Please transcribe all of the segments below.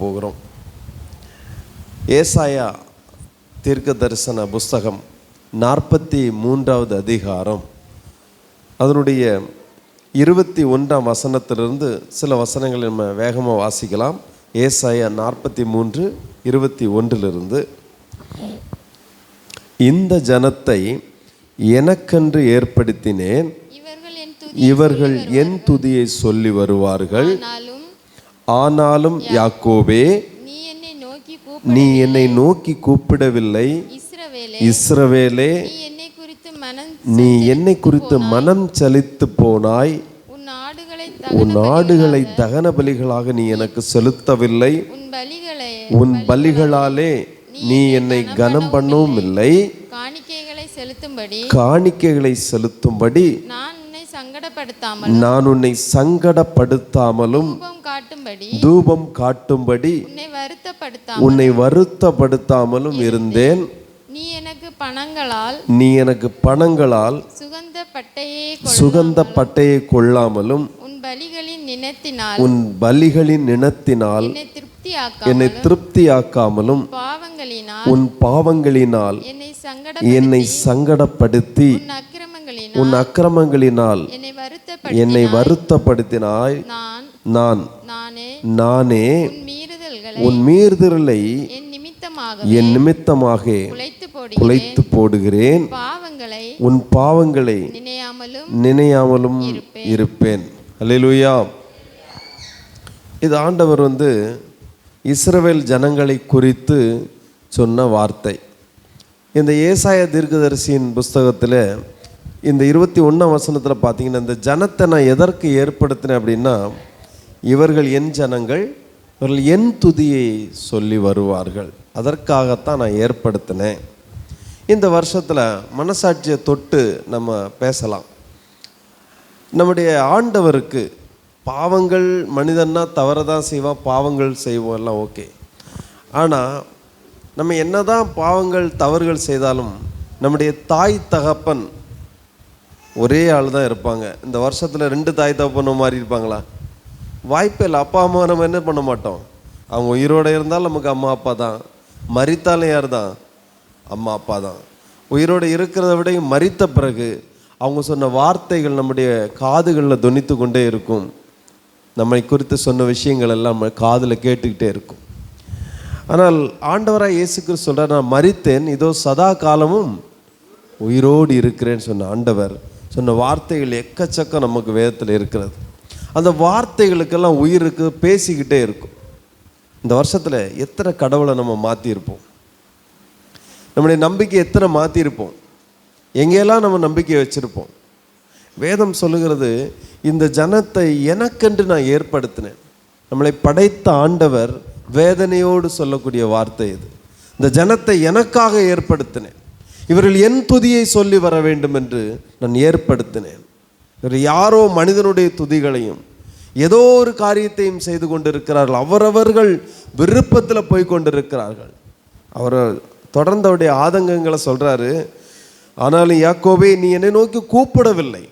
போகிறோம். ஏசாயா தீர்க்க தரிசன புஸ்தகம் நாற்பத்தி மூன்றாவது அதிகாரம். அதனுடைய இருபத்தி ஒன்றாம் வசனத்திலிருந்து சில வசனங்களை நம்ம வேகமாக வாசிக்கலாம். ஏசாயா நாற்பத்தி மூன்று இருபத்தி ஒன்றிலிருந்து. இந்த ஜனத்தை எனக்கென்று ஏற்படுத்தினேன். இவர்கள் என் துதி இவர்கள் என் துதியை சொல்லி வருவார்கள். ஆனாலும் யாக்கோபே நீ என்னை நோக்கி கூப்பிடவில்லை. இஸ்ரவேலே நீ என்னை குறித்து மனம் சலித்து போனாய். உன் ஆடுகளை தகன பலிகளாக நீ எனக்கு செலுத்தவில்லை. உன் பலிகளை உன் பலிகளாலே நீ என்னை கனம் பண்ணவும் இல்லை காணிக்கைகளை செலுத்தும்படி காணிக்கைகளை செலுத்தும்படி நான் உன்னை நான் உன்னை சங்கடப்படுத்தாமலும் காட்டும்படி தூபம் காட்டும்படி உன்னை வருத்தப்படுத்தாமல் உன்னை வருத்தப்படுத்தாமலும் இருந்தேன். நீ எனக்கு பணங்களால் நீ எனக்கு பணங்களால் சுகந்த பட்டையே சுகந்த பட்டையை கொள்ளாமலும் உன் பலிகளின் நினத்தினால் உன் பலிகளின் நினத்தினால் என்னை திருப்தியாக்க என்னை திருப்தியாக்காமலும் பாவங்களினால் உன் பாவங்களினால் என்னை சங்கட என்னை சங்கடப்படுத்தி உன் அக்கிரமங்களினால் என்னை வருத்தப்படுத்தினாய். நான் நான் நானே உன் மீறுதலை என் நிமித்தமாக குலைத்து போடி குலைத்து போடுகிறேன். உன் பாவங்களை நினையாமலும் இருப்பேன். அல்லேலூயா இது ஆண்டவர் வந்து இஸ்ரவேல் ஜனங்களை குறித்து சொன்ன வார்த்தை. இந்த ஏசாய தீர்க்கதரிசியின் புஸ்தகத்தில் இந்த இருபத்தி ஒன்றாம் வசனத்தில் பார்த்தீங்கன்னா இந்த ஜனத்தை நான் எதற்கு ஏற்படுத்தினேன் அப்படின்னா இவர்கள் என் ஜனங்கள் இவர்கள் என் துதியை சொல்லி வருவார்கள். அதற்காகத்தான் நான் ஏற்படுத்தினேன். இந்த வருஷத்தில் மனசாட்சியை தொட்டு நம்ம பேசலாம். நம்முடைய ஆண்டவருக்கு பாவங்கள் மனிதன்னா தவற தான் செய்வான் பாவங்கள் செய்வோம் எல்லாம் ஓகே. ஆனால் நம்ம என்னதான் பாவங்கள் தவறுகள் செய்தாலும் நம்முடைய தாய் தகப்பன் ஒரே ஆள் தான் இருப்பாங்க. இந்த வருஷத்தில் ரெண்டு தாய் தகப்பனும் மாதிரி இருப்பாங்களா வாய்ப்பே இல்லை. அப்பா அம்மா நம்ம என்ன பண்ண மாட்டோம்? அவங்க உயிரோடு இருந்தாலும் நமக்கு அம்மா அப்பா தான். மறித்தாலும் யார் தான்? அம்மா அப்பா தான். உயிரோடு இருக்கிறத விட மறித்த பிறகு அவங்க சொன்ன வார்த்தைகள் நம்முடைய காதுகளில் துணித்து கொண்டே இருக்கும். நம்மை குறித்து சொன்ன விஷயங்கள் எல்லாம் நம்ம காதில் கேட்டுக்கிட்டே இருக்கும். ஆனால் ஆண்டவராக இயேசுக்கு கிறிஸ்து சொல்கிறார் நான் மறித்தேன் இதோ சதா காலமும் உயிரோடு இருக்கிறேன்னு சொன்ன ஆண்டவர் சொன்ன வார்த்தைகள் எக்கச்சக்கம் நமக்கு வேதத்தில் இருக்கிறது. அந்த வார்த்தைகளுக்கெல்லாம் உயிருக்கு பேசிக்கிட்டே இருக்கும். இந்த வருஷத்தில் எத்தனை கடவுளை நம்ம மாற்றியிருப்போம் நம்முடைய நம்பிக்கை எத்தனை மாற்றியிருப்போம் எங்கெல்லாம் நம்ம நம்பிக்கை வச்சுருப்போம்? வேதம் சொல்லுகிறது இந்த ஜனத்தை எனக்கென்று நான் ஏற்படுத்தினேன். நம்மளை படைத்த ஆண்டவர் வேதனையோடு சொல்லக்கூடிய வார்த்தை இது. இந்த ஜனத்தை எனக்காக ஏற்படுத்தினேன். இவர்கள் என் துதியை சொல்லி வர வேண்டும் என்று நான் ஏற்படுத்தினேன். இவர் யாரோ மனிதனுடைய துதிகளையும் ஏதோ ஒரு காரியத்தையும் செய்து கொண்டிருக்கிறார்கள். அவரவர்கள் விருப்பத்தில் போய் கொண்டிருக்கிறார்கள். அவர் தொடர்ந்து அவருடைய ஆதங்கங்களை சொல்கிறாரு ஆனாலும் யாக்கோவே நீ என்னை நோக்கி கூப்பிடவில்லை.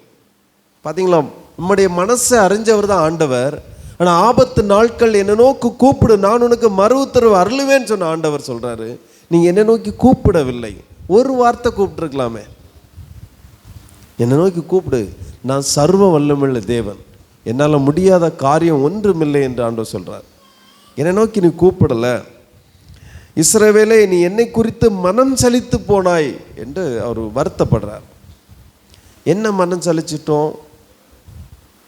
பார்த்தீங்களா நம்முடைய மனசை அறிஞ்சவர் தான் ஆண்டவர். ஆனால் ஆபத்து நாட்கள் என்னை நோக்கி கூப்பிடு நான் உனக்கு மறு உத்தரவு அருளுவேன்னு சொன்ன ஆண்டவர் சொல்கிறாரு நீங்கள் என்னை நோக்கி கூப்பிடவில்லை. ஒரு வார்த்தை கூப்பிட்டுருக்கலாமே. என்னை நோக்கி கூப்பிடு. நான் சர்வ வல்லமுள்ள தேவன். என்னால் முடியாத காரியம் ஒன்றுமில்லை என்று ஆண்டவர் சொல்கிறார் என்னை நோக்கி நீ கூப்பிடலை. இஸ்ரவேலே நீ என்னை குறித்து மனம் சலித்து போனாய் என்று அவர் வருத்தப்படுறார். என்ன மனம் சலிச்சிட்டோம்?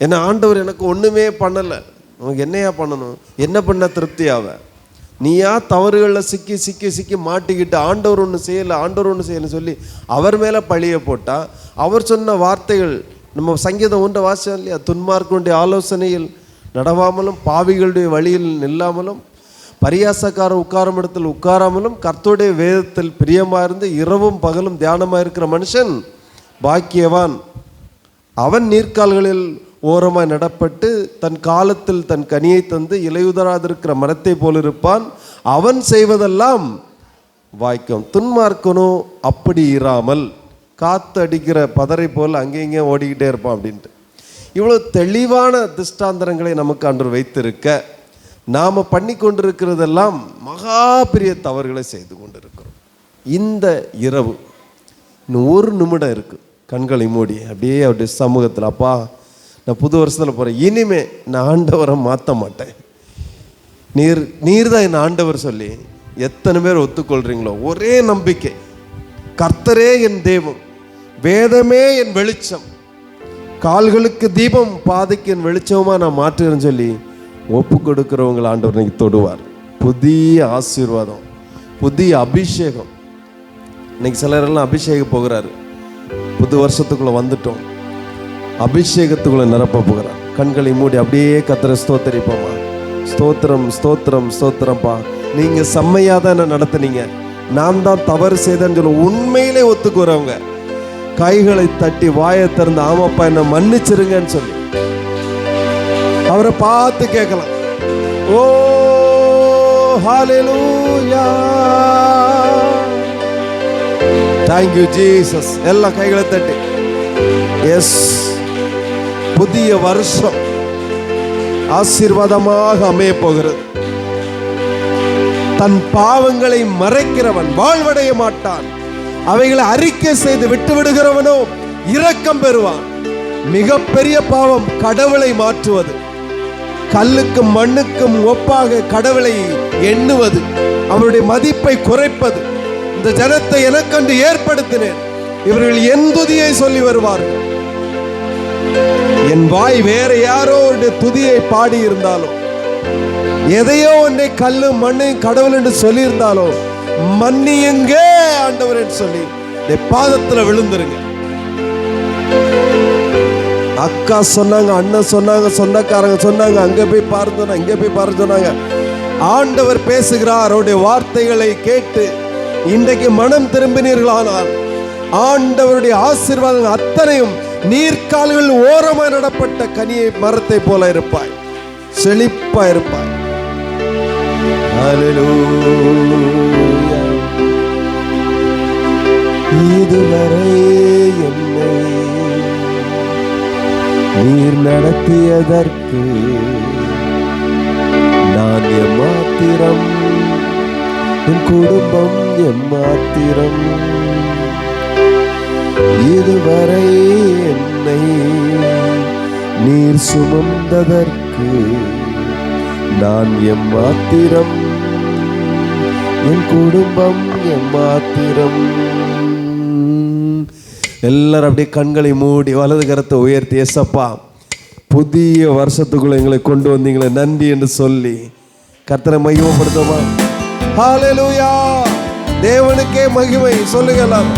என்ன ஆண்டவர் எனக்கு ஒன்றுமே பண்ணலை. உனக்கு என்னையா பண்ணணும்? என்ன பண்ண திருப்தியாக நீயா தவறுகளில் சிக்கி சிக்கி சிக்கி மாட்டிக்கிட்டு ஆண்டவர் ஒன்று செய்யலை ஆண்டவர் ஒன்று செய்யலைன்னு சொல்லி அவர் மேலே பழிய போட்டால் அவர் சொன்ன வார்த்தைகள் நம்ம சங்கீதம் ஒன்று வாசம் இல்லையா? துன்மார்க்குடைய ஆலோசனையில் நடவாமலும் பாவிகளுடைய வழியில் நில்லாமலும் பரியாசக்காரர் உட்காரும் இடத்தில் உட்காராமலும் கர்த்தருடைய வேதத்தில் பிரியமாக இருந்து இரவும் பகலும் தியானமாக இருக்கிற மனுஷன் பாக்கியவான். அவன் நீர்க்கால்களில் ஓரமாக நடப்பட்டு தன் காலத்தில் தன் கனியை தந்து இலையுதராதிருக்கிற மரத்தை போல் இருப்பான். அவன் செய்வதெல்லாம் வாய்க்கும். துன்மார்க்கனோ அப்படி இராமல். காற்று அடிக்கிற பதரை போல் அங்கே ஓடிக்கிட்டே இருப்பான் அப்படின்ட்டு. இவ்வளோ தெளிவான திஷ்டாந்தரங்களை நமக்கு அன்று வைத்திருக்க நாம் பண்ணி கொண்டிருக்கிறதெல்லாம் மகா பெரிய தவறுகளை செய்து கொண்டிருக்கிறோம். இந்த இரவு இன்னும் ஒரு நிமிடம் இருக்குது கண்களை மூடி அப்படியே அப்படியே சமூகத்தில் அப்பா நான் புது வருஷத்தில் போகிறேன் இனிமே நான் ஆண்டவரை மாற்ற மாட்டேன். நீர் நீர் தான் என் ஆண்டவர் சொல்லி எத்தனை பேர் ஒத்துக்கொள்கிறீங்களோ ஒரே நம்பிக்கை. கர்த்தரே என் தெய்வம் வேதமே என் வெளிச்சம். கால்களுக்கு தீபம் பாதைக்கு என் வெளிச்சமாக நான் மாற்றுகிறேன்னு சொல்லி ஒப்பு கொடுக்குறவங்களை ஆண்டவர் இன்னைக்கு தொடுவார். புதிய ஆசீர்வாதம் புதிய அபிஷேகம். இன்னைக்கு சிலரெல்லாம் அபிஷேகம் போகிறாரு. புது வருஷத்துக்குள்ளே வந்துட்டோம். அபிஷேகத்துக்குள்ளே நிரப்ப போகிறார். கண்களை மூடி அப்படியே கத்துற ஸ்தோத்தரிப்போமா? ஸ்தோத்திரம் ஸ்தோத்திரம் ஸ்தோத்திரம்ப்பா. நீங்கள் செம்மையாக தான் என்ன நடத்துனீங்க. நான் தான் தவறு செய்தேன்னு சொல்ல உண்மையிலே ஒத்துக்குறவங்க. கைகளை தட்டி வாயை திறந்து ஆமாப்பா என்ன மன்னிச்சிருங்கன்னு சொல்லி. அவரை பார்த்து கேட்கலாம். ஓ ஹalleluya. Thank you ஜீசஸ் எல்லா கைகளை தட்டி. எஸ் புதிய வருஷம் ஆசீர்வாதமாக அமைய போகிறது. தன் பாவங்களை மறைக்கிறவன் வாழ்வடைய மாட்டான். அவைகளை அறிக்கை செய்து விட்டு விடுகிறவனோ இரக்கம் பெறுவான். மிகப்பெரிய பாவம் கடவுளை மாற்றுவது. கல்லுக்கும் மண்ணுக்கும் ஒப்பாக கடவுளை எண்ணுவது. அவருடைய மதிப்பை குறைப்பது. இந்த ஜனத்தை எனக்கண்டு ஏற்படுத்தினேன். இவர்கள் என் துதியை சொல்லி வருவார்கள். என் வாய் வேற யாரோட துதியை பாடி இருந்தாலும் எதையோ ஒன்றை கல்லு மண்ணை கடவுள் என்று சொல்லியிருந்தாலும் மன்னியுங்க ஆண்டவர் என்று சொல்லி. இந்த பாதத்துல விழுந்துருங்க. அக்கா சொன்னாங்க அண்ணன் சொன்னாங்க சொந்தக்காரங்க சொன்னாங்க அங்க போய் பாரு சொன்னாங்க இங்க போய் பாரு சொன்னாங்க. ஆண்டவர் பேசுகிறார் அவருடைய வார்த்தைகளை கேட்டு இன்றைக்கு மனம் திரும்பினீர்களானால் ஆண்டவருடைய ஆசீர்வாதங்கள் அத்தனையும் நீர்க்கால்கள் ஓரமாக நடப்பட்ட கனியை மரத்தை போல இருப்பாய். செழிப்பா இருப்பாய். Hallelujah. இதுவரை என்னை நீர் நடத்தியதற்கு நான் எம்மாத்திரம் என் குடும்பம் எம்மாத்திரம். இதுவரை என்னை நீர் சுமந்ததற்கு நான் எம்மாத்திரம் என் குடும்பம் எம்மாத்திரம். எல்லாரும் அப்படியே கண்களை மூடி வலது கரத்தை உயர்த்தி எசப்பா புதிய வருஷத்துக்குள்ள எங்களை கொண்டு வந்தீங்களே நன்றி என்று சொல்லி கர்த்தரை மகிமப்படுத்தோமா ஹalleluya தேவனுக்கே மகிமை. சொல்லுங்கலாம்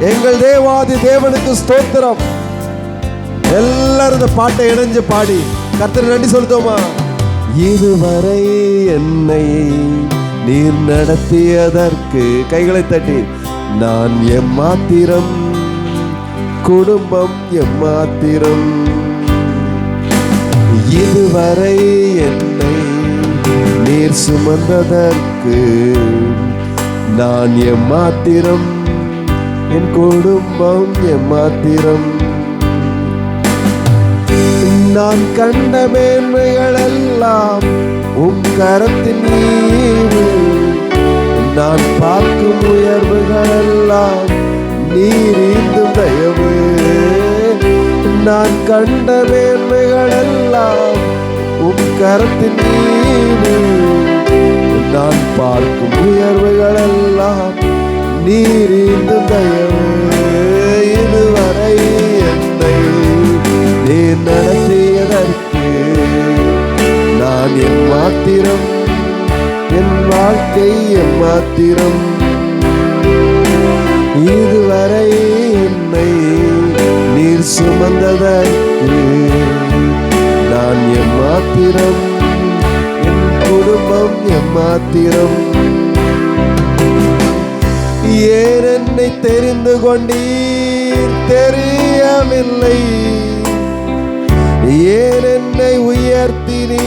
எங்கள் தேவாதி தேவனுக்கு ஸ்தோத்திரம். எல்லாரும் இந்த பாட்டை இணைஞ்சு பாடி கர்த்தர் நன்றி சொல்லுதோமா இதுவரை என்னை நீர் நடத்தியதற்கு கைகளை தட்டி நான் எம்மாத்திரம் குடும்பம் எம்மாத்திரம்? இதுவரை என்னை நீர் சுமந்ததற்கு நான் எம்மாத்திரம்? என் குடும்பம் எம்மாத்திரம்? நான் கண்ட மேன்மைகள் எல்லாம் உம் கரத்தின் நான் பார்க்கும் உயர்வுகள் எல்லாம் நீர் ஈந்தும் தயவு. நான் கண்ட மேன்மைகள் எல்லாம் உம் கரத்தின் ஈவு நான் பார்க்கும் உயர்வுகளெல்லாம் நீர் ஈந்தும் தயவு. இதுவரை என்னை நீர் நடத்தியதற்கு நான் என் மாத்திரம் என் வாழ்க்கை என் மாத்திரம். இதுவரை என்னை நீர் சுமந்ததற்கு நான் எம்மாத்திரம்? என் குடும்பம் எம்மாத்திரம்? ஏன் என்னை தெரிந்து கொண்டீர்? தெரியவில்லை. ஏன் என்னை உயர்த்தினீர்?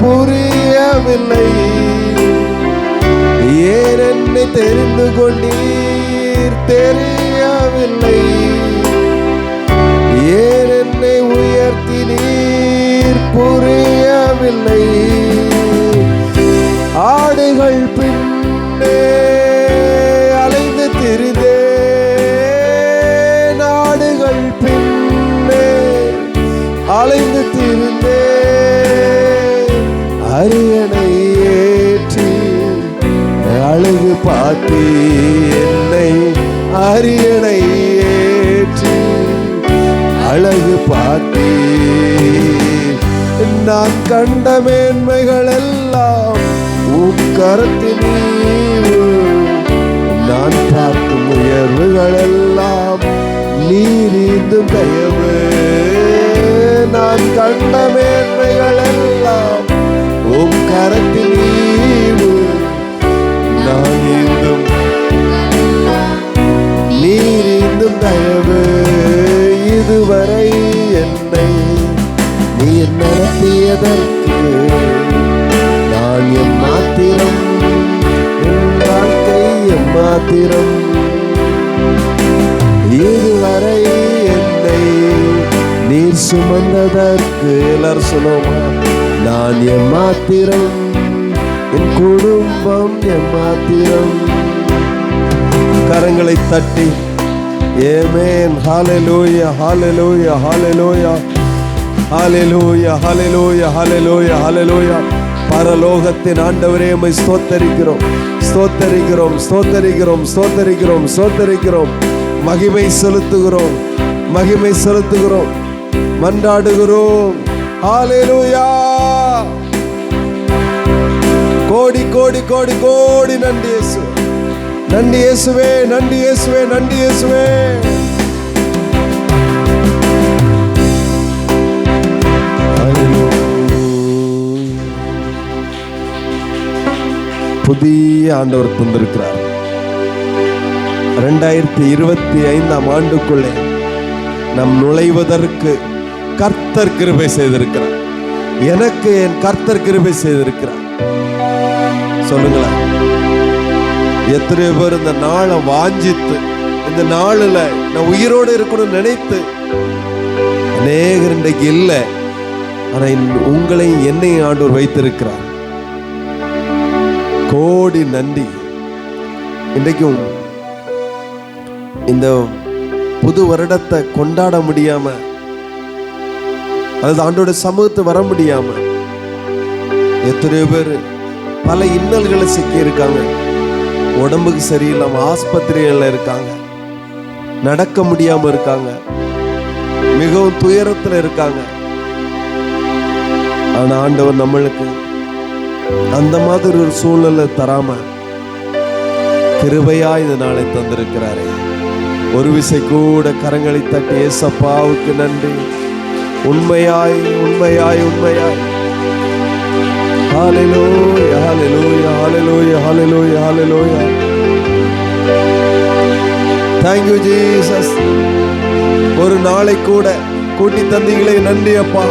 புரியவில்லை. ஏன் என்னை தெரிந்து கொண்டீர்? தெரியவில்லை. ஏ நான் கண்ட மேன்மைகள் எல்லாம் உன் நான் பார்க்கும் உயர்வுகள் எல்லாம் நீரிந்து தயவு. நான் கண்ட மேன்மைகள் எல்லாம் உம் நான் இந்தும் நீரிந்தும் தயவு. நடத்தியதற்கு நான் எம்மாத்திரம் வாழ்க்கை எம்மாத்திரம் இதுவரை என்னை நீர் சுமந்ததற்கு எல்லாரும் சொல்லுவோமா நான் எம்மாத்திரம் என் குடும்பம் எம்மாத்திரம் கரங்களை தட்டி ஏமேன் ஹalleluya ஹalleluya ஹalleluya. ஹalleluya ஹாலெலூயா ஹalleluya ஹalleluya பரலோகத்தின் ஆண்டவரே உம்மை ஸ்தோத்தரிக்கிறோம் ஸ்தோத்தரிக்கிறோம் ஸ்தோத்தரிக்கிறோம் ஸ்தோத்தரிக்கிறோம் ஸ்தோத்தரிக்கிறோம் மகிமை செலுத்துகிறோம் மகிமை செலுத்துகிறோம் மன்றாடுகிறோம் ஹalleluya கோடி கோடி கோடி கோடி நன்றி இயேசு நன்றி இயேசுவே நன்றி இயேசுவே நன்றி இயேசுவே புதிய ஆண்டவர் தந்திருக்கிறார். ரெண்டாயிரத்தி இருபத்தி ஐந்தாம் ஆண்டுக்குள்ளே நம் நுழைவதற்கு கர்த்தர் கிருபை செய்திருக்கிறார். எனக்கு என் கர்த்தர் கிருபை செய்திருக்கிறார். சொல்லுங்களேன். எத்தனை பேர் இந்த நாளை வாஞ்சித்து இந்த நாளில் நான் உயிரோடு இருக்கணும்னு நினைத்து அநேகர் இன்றைக்கு இல்லை. ஆனால் உங்களையும் என்னையும் ஆண்டவர் வைத்திருக்கிறார். கோடி நன்றி. இன்றைக்கும் இந்த புது வருடத்தை கொண்டாட முடியாம அல்லது ஆண்டோட சமூகத்தை வர முடியாம எத்தனையோ பேர் பல இன்னல்களை சிக்கி இருக்காங்க உடம்புக்கு சரியில்லாம ஆஸ்பத்திரிகளில் இருக்காங்க. நடக்க முடியாம இருக்காங்க. மிகவும் துயரத்தில் இருக்காங்க. ஆனா ஆண்டவர் நம்மளுக்கு அந்த மாதிரி ஒரு சூழலை தராம கிருபையா இந்த நாளை தந்திருக்கிறாரே. ஒரு விசை கூட கரங்களை தட்டி ஏசப்பாவுக்கு நன்றி. உண்மையாய் உண்மையாய் உண்மையாய். ஹalleluya ஹalleluya ஹalleluya ஹalleluya ஹalleluya. Thank you ஒரு நாளை கூட கூட்டி தந்தீங்களே நன்றி அப்பா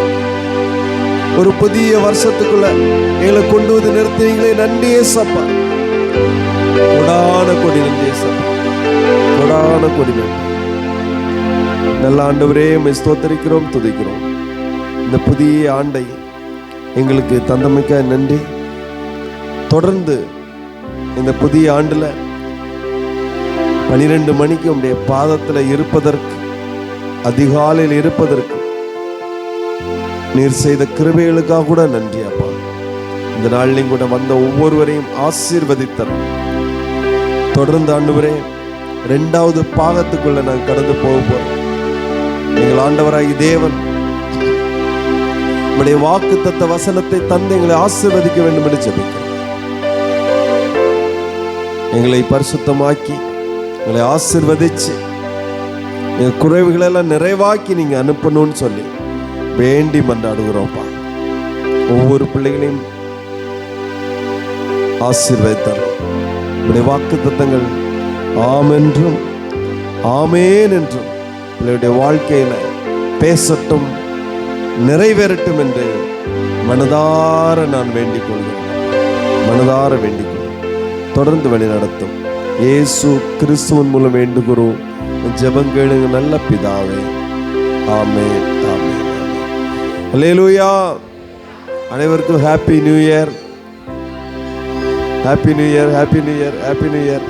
ஒரு புதிய வருஷத்துக்குள்ள எங்களை கொண்டு வந்து நிறுத்துவீங்களே நன்றி ஏசப்பா கொடான கொடி நன்றி ஏசப்பா கொடான கொடி நன்றி நல்ல ஆண்டவரே ஸ்தோத்தரிக்கிறோம் துதிக்கிறோம். இந்த புதிய ஆண்டை எங்களுக்கு தந்தமைக்க நன்றி. தொடர்ந்து இந்த புதிய ஆண்டுல பனிரெண்டு மணிக்கு உடைய பாதத்தில் இருப்பதற்கு அதிகாலையில் இருப்பதற்கு நீர் செய்த கிருபைகளுக்காக கூட நன்றி அப்பா. இந்த நாளிலையும் கூட வந்த ஒவ்வொருவரையும் ஆசீர்வதித்தர். தொடர்ந்து ஆண்டவரே ரெண்டாவது பாகத்துக்குள்ள நான் கடந்து போக போறேன். எங்கள் ஆண்டவராகி தேவன் உடைய வாக்கு தத்த வசனத்தை தந்து எங்களை ஆசீர்வதிக்க வேண்டும் என்று ஜபிக்கிறேன் எங்களை பரிசுத்தமாக்கி எங்களை ஆசிர்வதிச்சு எங்கள் குறைவுகளெல்லாம் நிறைவாக்கி நீங்க அனுப்பணும்னு சொல்லி வேண்டி மன்றாடுகிறோம்ப்பா. ஒவ்வொரு பிள்ளைகளையும் ஆசீர்வதித்தரும் உடைய வாக்கு தத்தங்கள் ஆமென்றும் ஆமேன் என்றும் பிள்ளையுடைய வாழ்க்கையில் பேசட்டும் நிறைவேறட்டும் என்று மனதார நான் வேண்டிக் கொள்கிறேன் மனதார வேண்டிக் கொள்கிறேன் தொடர்ந்து வழி நடத்தும். இயேசு கிறிஸ்துவன் மூலம் வேண்டுகிறோம். ஜெபங்களுங்க நல்ல பிதாவே. ஆமே ஆமே அனைவருக்கும் happy new year happy new year happy new year happy new year